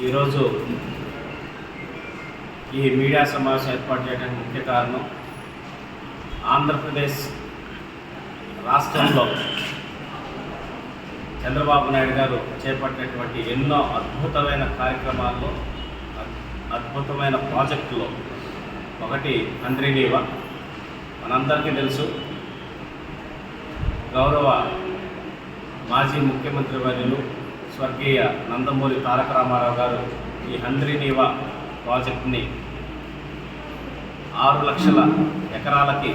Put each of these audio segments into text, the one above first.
ఈరోజు ఈ మీడియా సమావేశం ఏర్పాటు చేయడానికి ముఖ్య కారణం ఆంధ్రప్రదేశ్ రాష్ట్రంలో చంద్రబాబు నాయుడు గారు చేపట్టినటువంటి ఎన్నో అద్భుతమైన కార్యక్రమాల్లో అద్- అద్భుతమైన ప్రాజెక్టులో ఒకటి అంద్రినీవ మనందరికీ తెలుసు గౌరవ మాజీ ముఖ్యమంత్రి వర్యులు స్వర్గీయ నందమూరి తారక రామారావు గారు ఈ హంద్రీనీవా ప్రాజెక్ట్ని ఆరు లక్షల ఎకరాలకి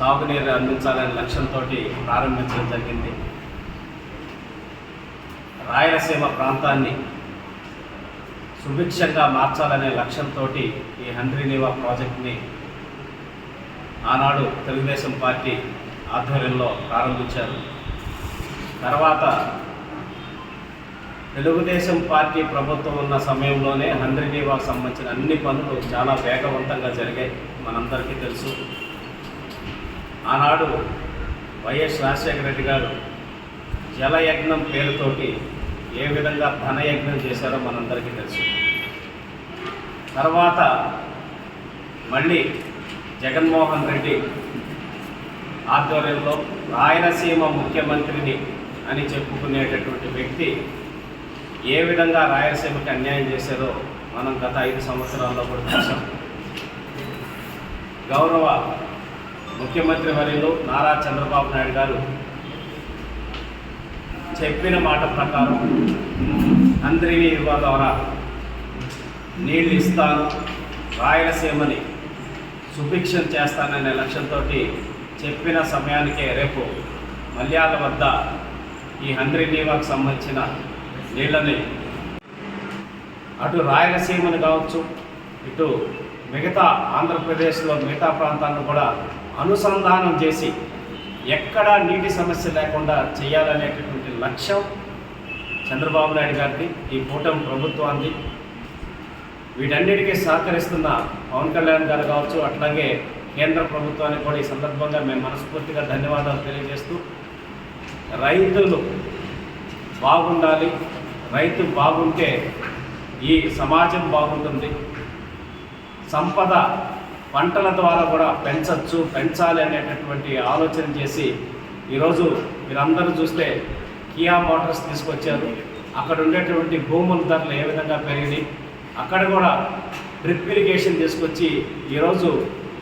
సాగునీరు అందించాలనే లక్ష్యంతో ప్రారంభించడం జరిగింది. రాయలసీమ ప్రాంతాన్ని సుభిక్షంగా మార్చాలనే లక్ష్యంతో ఈ హంద్రీనీవా ప్రాజెక్ట్ని ఆనాడు తెలుగుదేశం పార్టీ ఆధ్వర్యంలో ప్రారంభించారు. తర్వాత తెలుగుదేశం పార్టీ ప్రభుత్వం ఉన్న సమయంలోనే హండ్రీనీవాకు సంబంధించిన అన్ని పనులు చాలా వేగవంతంగా జరిగాయి. మనందరికీ తెలుసు. ఆనాడు వైఎస్ రాజశేఖర రెడ్డి గారు జలయజ్ఞం పేరుతోటి ఏ విధంగా ధనయజ్ఞం చేశారో మనందరికీ తెలుసు. తర్వాత మళ్ళీ జగన్మోహన్ రెడ్డి ఆధ్వర్యంలో రాయలసీమ ముఖ్యమంత్రిని అని చెప్పుకునేటటువంటి వ్యక్తి ఏ విధంగా రాయలసీమకి అన్యాయం చేశారో మనం గత ఐదు సంవత్సరాల్లో కూడా చూసాం గౌరవ ముఖ్యమంత్రి వర్యులు నారా చంద్రబాబు నాయుడు గారు చెప్పిన మాట ప్రకారం అందరినీ ఇవ్వ ద్వారా నీళ్ళు ఇస్తాను రాయలసీమని సుభిక్షం చేస్తాననే లక్ష్యంతో చెప్పిన సమయానికే రేపు మల్యాల వద్ద ఈ హండ్రీ నీవాకు సంబంధించిన నీళ్ళని అటు రాయలసీమని కావచ్చు ఇటు మిగతా ఆంధ్రప్రదేశ్లో మిగతా ప్రాంతాలను కూడా అనుసంధానం చేసి ఎక్కడా నీటి సమస్య లేకుండా చేయాలనేటటువంటి లక్ష్యం చంద్రబాబు నాయుడు గారిది ఈ కూటమి ప్రభుత్వాన్ని వీటన్నిటికీ సహకరిస్తున్న పవన్ కళ్యాణ్ గారు కావచ్చు అట్లాగే కేంద్ర ప్రభుత్వానికి కూడా ఈ సందర్భంగా మేము మనస్ఫూర్తిగా ధన్యవాదాలు తెలియజేస్తూ రైతులు బాగుండాలి. రైతు బాగుంటే ఈ సమాజం బాగుంటుంది. సంపద పంటల ద్వారా కూడా పెంచవచ్చు పెంచాలి అనేటటువంటి ఆలోచన చేసి ఈరోజు మీరందరూ చూస్తే కియా మోటార్స్ తీసుకొచ్చారు. అక్కడ ఉండేటువంటి భూముల ధరలు ఏ విధంగా పెరిగినాయి? అక్కడ కూడా డ్రిప్ ఇరిగేషన్ తీసుకొచ్చి ఈరోజు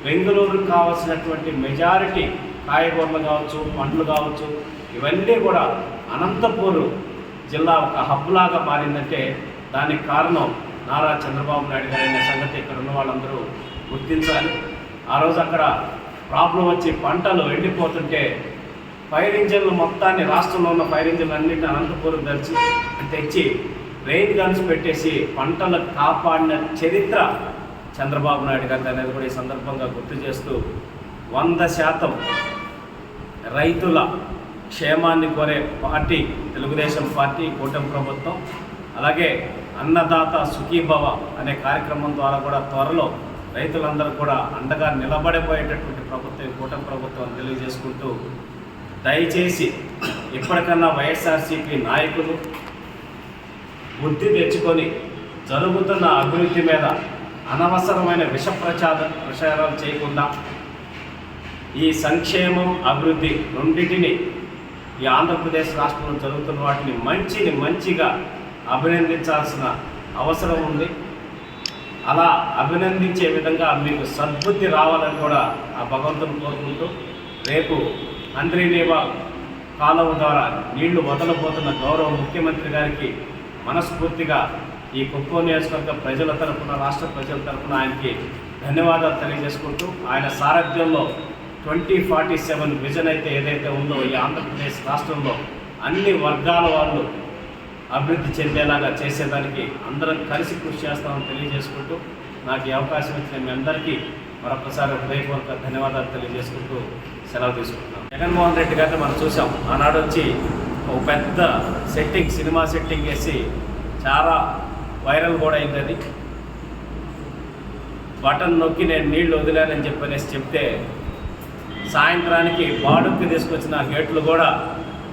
బెంగళూరుకు కావాల్సినటువంటి మెజారిటీ కాయగూరలు కావచ్చు పండ్లు కావచ్చు ఇవన్నీ కూడా అనంతపూర్ జిల్లా ఒక హబ్లాగా మారిందంటే దానికి కారణం నారా చంద్రబాబు నాయుడు గారు అనే సంగతి ఇక్కడ ఉన్న వాళ్ళందరూ గుర్తించాలి. ఆ రోజు అక్కడ ప్రాబ్లం వచ్చి పంటలు ఎండిపోతుంటే ఫైర్ ఇంజన్లు మొత్తాన్ని రాష్ట్రంలో ఉన్న ఫైర్ ఇంజన్లు అన్నింటిని అనంతపురం తెచ్చి తెచ్చి రెయిన్ గన్స్ పెట్టేసి పంటలు కాపాడిన చరిత్ర చంద్రబాబు నాయుడు గారి అనేది కూడా ఈ సందర్భంగా గుర్తు చేస్తూ వంద శాతం రైతుల క్షేమాన్ని కోరే పార్టీ తెలుగుదేశం పార్టీ కూటమి ప్రభుత్వం అలాగే అన్నదాత సుఖీభవ అనే కార్యక్రమం ద్వారా కూడా త్వరలో రైతులందరూ కూడా అండగా నిలబడిపోయేటటువంటి ప్రభుత్వం కూటమి ప్రభుత్వం తెలియజేసుకుంటూ దయచేసి ఇప్పటికన్నా వైఎస్ఆర్సీపీ నాయకులు బుద్ధి తెచ్చుకొని జరుగుతున్న అభివృద్ధి మీద అనవసరమైన విష ప్రచార ప్రచారాలు చేయకుండా ఈ సంక్షేమం అభివృద్ధి రెండింటిని ఈ ఆంధ్రప్రదేశ్ రాష్ట్రంలో జరుగుతున్న వాటిని మంచిని మంచిగా అభినందించాల్సిన అవసరం ఉంది. అలా అభినందించే విధంగా మీకు సద్బుద్ధి రావాలని కూడా ఆ భగవంతుని కోరుకుంటూ రేపు అంద్రీనేవా కాలువ ద్వారా నీళ్ళు వదలబోతున్న గౌరవ ముఖ్యమంత్రి గారికి మనస్ఫూర్తిగా ఈ కుక్కో నియోజకవర్గ ప్రజల తరఫున రాష్ట్ర ప్రజల తరపున ఆయనకి ధన్యవాదాలు తెలియజేసుకుంటూ ఆయన సారథ్యంలో ట్వంటీ ఫార్టీ సెవెన్ విజన్ అయితే ఏదైతే ఉందో ఈ ఆంధ్రప్రదేశ్ రాష్ట్రంలో అన్ని వర్గాల వాళ్ళు అభివృద్ధి చెందేలాగా చేసేదానికి అందరం కలిసి కృషి చేస్తామని తెలియజేసుకుంటూ నాకు ఈ అవకాశం ఇచ్చిన మీ అందరికీ మరొకసారి హృదయపూర్వక ధన్యవాదాలు తెలియజేసుకుంటూ సెలవు తీసుకుంటున్నాం. జగన్మోహన్ రెడ్డి గారిని మనం చూసాం. ఆనాడు వచ్చి ఒక పెద్ద సెట్టింగ్ సినిమా సెట్టింగ్ వేసి చాలా వైరల్ కూడా అయింది అది. బటన్ నొక్కి నేను నీళ్ళు వదిలానని చెప్పనేసి చెప్తే సాయంత్రానికి బాడుక్కి తీసుకొచ్చిన గేట్లు కూడా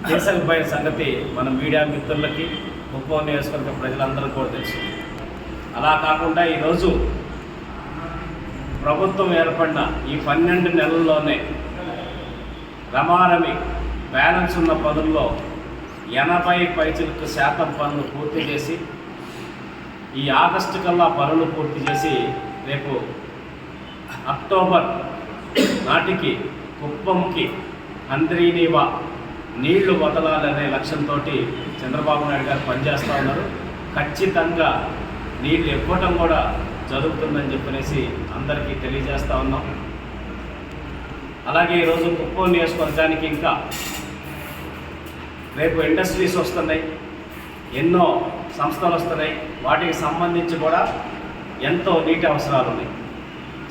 తీసుకుపోయిన సంగతి మన మీడియా మిత్రులకి కుప్పం నియోజకవర్గ ప్రజలందరూ కూడా తెలుసు. అలా కాకుండా ఈరోజు ప్రభుత్వం ఏర్పడిన ఈ పన్నెండు నెలల్లోనే రమారమి బ్యాలెన్స్ ఉన్న పనుల్లో ఎనభై పైచిలకు శాతం పనులు పూర్తి చేసి ఈ ఆగస్టు కల్లా పనులు పూర్తి చేసి రేపు అక్టోబర్ నాటికి కుప్పంకి అంద్రీనీవా నీళ్ళు వదలాలనే లక్ష్యంతో చంద్రబాబు నాయుడు గారు పనిచేస్తూ ఉన్నారు. ఖచ్చితంగా నీళ్ళు ఇవ్వటం కూడా జరుగుతుందని చెప్పనేసి అందరికీ తెలియజేస్తూ ఉన్నాం. అలాగే ఈరోజు కుప్పం నియోజకవర్గానికి ఇంకా రేపు ఇండస్ట్రీస్ వస్తున్నాయి. ఎన్నో సంస్థలు వస్తున్నాయి. వాటికి సంబంధించి కూడా ఎంతో నీటి అవసరాలు ఉన్నాయి.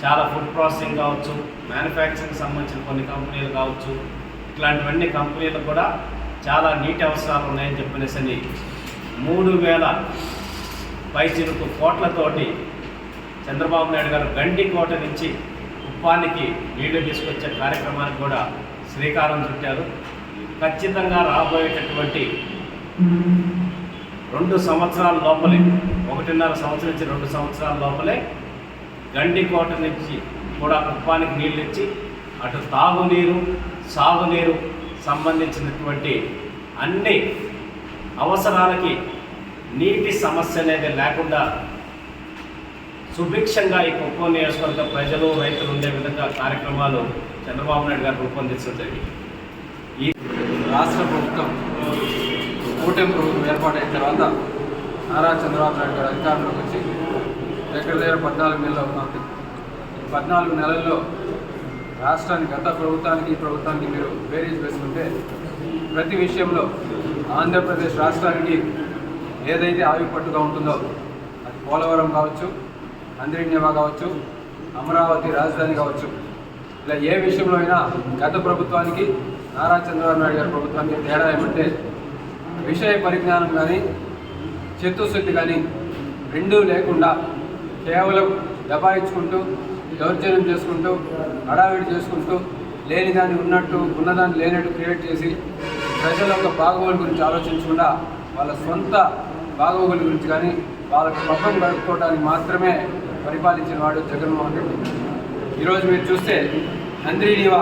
చాలా ఫుడ్ ప్రాసెసింగ్ కావచ్చు మ్యానుఫ్యాక్చరింగ్ సంబంధించిన కొన్ని కంపెనీలు కావచ్చు ఇట్లాంటివన్నీ కంపెనీలు కూడా చాలా నీటి అవసరాలు ఉన్నాయని చెప్పనేసి అని మూడు వేల పైచిలుకు కోట్లతోటి చంద్రబాబు నాయుడు గారు గండి కోట నుంచి కుప్పానికి నీళ్ళు తీసుకొచ్చే కార్యక్రమానికి కూడా శ్రీకారం చుట్టారు. ఖచ్చితంగా రాబోయేటటువంటి రెండు సంవత్సరాల లోపలే ఒకటిన్నర సంవత్సరం నుంచి రెండు సంవత్సరాల లోపలే గండి కోట నుంచి కూడా కుప్పానికి నీళ్ళు ఇచ్చి అటు తాగునీరు సాగునీరు సంబంధించినటువంటి అన్ని అవసరాలకి నీటి సమస్య అనేది లేకుండా సుభిక్షంగా ఈ కుప్పం నియోజకవర్గ ప్రజలు రైతులు ఉండే విధంగా కార్యక్రమాలు చంద్రబాబు నాయుడు గారు రూపొందించడం జరిగింది. ఈ రాష్ట్ర ప్రభుత్వం కూటమి ప్రభుత్వం ఏర్పాటైన తర్వాత నారా చంద్రబాబు నాయుడు గారు అధికారంలోకి వచ్చి దగ్గర దగ్గర పద్నాలుగు నెలలు అవుతుంది. పద్నాలుగు నెలల్లో రాష్ట్రానికి గత ప్రభుత్వానికి ఈ ప్రభుత్వానికి మీరు వేరేజ్ వేసుకుంటే ప్రతి విషయంలో ఆంధ్రప్రదేశ్ రాష్ట్రానికి ఏదైతే ఆవిపట్టుగా ఉంటుందో అది పోలవరం కావచ్చు అంద్రిన్యవా కావచ్చు అమరావతి రాజధాని కావచ్చు ఇలా ఏ విషయంలో అయినా గత ప్రభుత్వానికి నారా చంద్రబాబు నాయుడు గారి ప్రభుత్వానికి తేడా ఏమంటే విషయ పరిజ్ఞానం కానీ చిత్తశుద్ధి కానీ రెండూ లేకుండా కేవలం దబాయించుకుంటూ దౌర్జన్యం చేసుకుంటూ హడావిడి చేసుకుంటూ లేని దాన్ని ఉన్నట్టు ఉన్నదాన్ని లేనట్టు క్రియేట్ చేసి ప్రజల యొక్క బాగోగుల గురించి ఆలోచించకుండా వాళ్ళ సొంత బాగోగుల గురించి కానీ వాళ్ళకి పక్కన గడుపుకోవడానికి మాత్రమే పరిపాలించిన వాడు జగన్మోహన్ రెడ్డి. ఈరోజు మీరు చూస్తే నందినీవా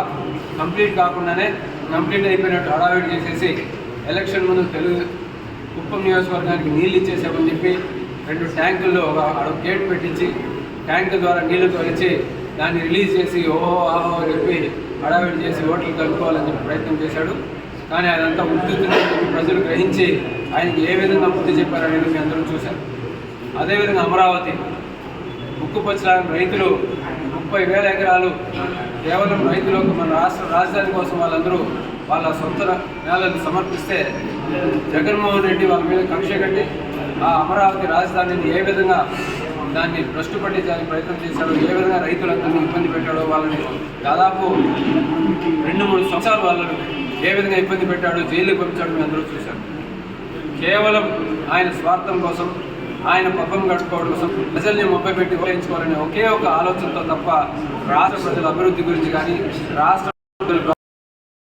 కంప్లీట్ కాకుండానే కంప్లీట్ అయిపోయినట్టు హడావిడి చేసేసి ఎలక్షన్ ముందు తెలుగు కుప్పం నియోజకవర్గానికి నీళ్ళు ఇచ్చేసామని చెప్పి రెండు ట్యాంకుల్లో ఒక అడుగు గేట్ పెట్టించి ట్యాంకు ద్వారా నీళ్ళు తొలిచి దాన్ని రిలీజ్ చేసి ఓహో ఆహో అని చెప్పి హడావిడి చేసి ఓట్లు కలుపుకోవాలని చెప్పి ప్రయత్నం చేశాడు. కానీ అదంతా ఉద్యుతుందని చెప్పి ప్రజలు గ్రహించి ఆయనకి ఏ విధంగా బుద్ధి చెప్పారనేది మీ అందరూ చూశారు. అదేవిధంగా అమరావతి ఉక్కుపచ్చలాగా రైతులు ముప్పై వేల ఎకరాలు కేవలం రైతులకు మన రాష్ట్ర రాజధాని కోసం వాళ్ళందరూ వాళ్ళ సొంత నేలను సమర్పిస్తే జగన్మోహన్ రెడ్డి వాళ్ళ మీద కక్ష కట్టి ఆ అమరావతి రాజధానిని ఏ విధంగా దాన్ని భ్రష్టు పట్టించడానికి ప్రయత్నం చేశాడో ఏ విధంగా రైతులందరినీ ఇబ్బంది పెట్టాడో వాళ్ళని దాదాపు రెండు మూడు సంవత్సరాలు వాళ్ళని ఏ విధంగా ఇబ్బంది పెట్టాడో జైలుకి పంపించాడు మేము అందరూ చూశారు. కేవలం ఆయన స్వార్థం కోసం ఆయన పబ్బం గడుపుకోవడం కోసం ప్రజల్ని మొబ్బై పెట్టి ఉపయోగించుకోవాలనే ఒకే ఒక ఆలోచనతో తప్ప రాష్ట్ర ప్రజల అభివృద్ధి గురించి కానీ రాష్ట్ర